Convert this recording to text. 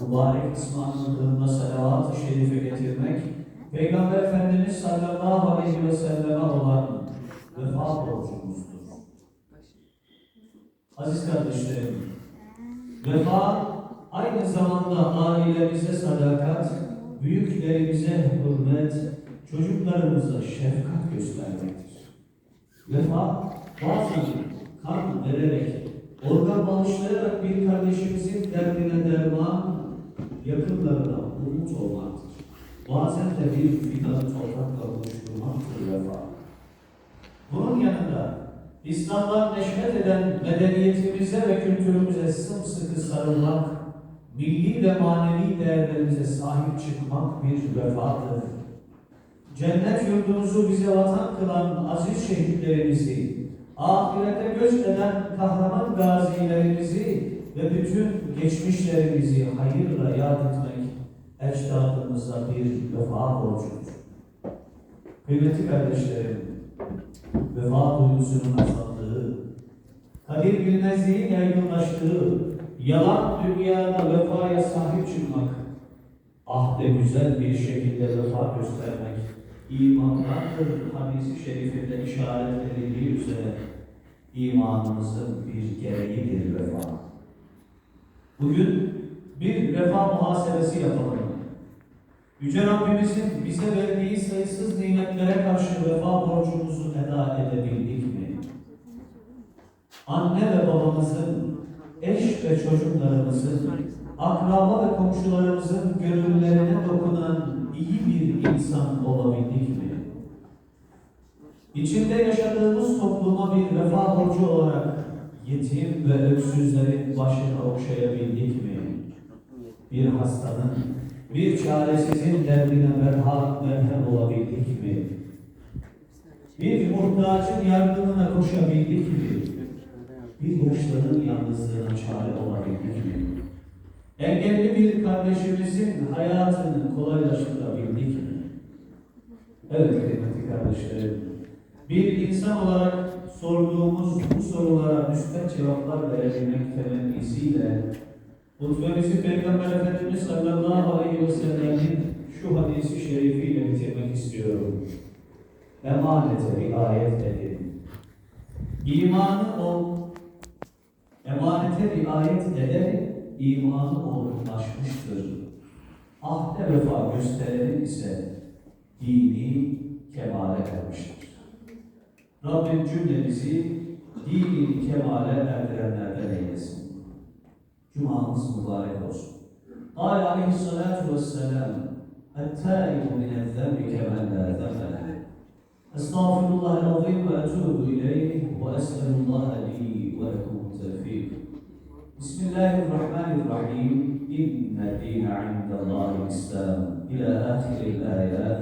mübarek kılına salavat-ı şerife getirmek, Peygamber Efendimiz sallallahu aleyhi ve selleme olan vefa borcumuzdur. Aziz kardeşlerim, vefa aynı zamanda ailemize sadakat, büyüklerimize hürmet, çocuklarımıza şefkat göstermektir. Vefa bazen kan vererek, organ bağışlayarak bir kardeşimizin derdine derman, yakınlarına umut olmaktır. Bazen de bir fidanı toprakla buluşturmaktır vefa. Bunun yanında İslam'dan neşmet eden medeniyetimize ve kültürümüze sımsıkı sarılmak, milli ve manevi değerlerimize sahip çıkmak bir vefadır. Cennet yurdumuzu bize vatan kılan aziz şehitlerimizi, ahirete göz eden kahraman gazilerimizi ve bütün geçmişlerimizi hayırla yad etmek ecdadımıza bir vefa borcudur. Kıymetli kardeşlerim, vefa duygusunun azaldığı, kadir bilmezliğin yaygınlaştığı, yalan dünyada vefaya sahip çıkmak, ahde güzel bir şekilde vefa göstermek, imandandır hadisi şerifinde işaret edildiği üzere imanımızın bir gereğidir vefa. Bugün bir vefa muhasebesi yapalım. Yüce Rabbimizin bize verdiği sayısız nimetlere karşı vefa borcumuzu eda edebildik mi? Anne ve babamızın, eş ve çocuklarımızın, akraba ve komşularımızın gönüllerine dokunan iyi bir insan olabildik mi? İçinde yaşadığımız topluma bir vefa borcu olarak yetim ve öksüzlerin başını okşayabildik mi? Bir hastanın, bir çaresizin derdine merhamet merhem olabildik mi? Bir muhtacın yardımına koşabildik mi? Bir yaşlının yalnızlığına çare olabildik mi? Engelli bir kardeşimizin hayatını kolaylaştırabildik mi? Evet kıymetli kardeşlerim, bir insan olarak sorduğumuz bu sorulara müsbet cevaplar verebilmek temennisiyle hutbemizi Peygamber Efendimiz sallallahu aleyhi ve sellemin şu hadisi şerifiyle bitirmek istiyorum. Emanete riayet edin. İmanı ol, emanete riayet ederek imanı olgunlaşmıştır. Ahde vefa gösterenin ise dini kemale ermiştir. Rabbim cümlemizi dini kemale erdirenlerden eylesin. Cumamız mübarek olsun. قال عليه الصلاة والسلام التائب من الذنب كمن لا ذنب له أستغفر الله العظيم وأتوب إليه وأسأل الله لي ولكم التوفيق بسم الله الرحمن الرحيم إن الدين عند الله الإسلام إلى آخر الآيات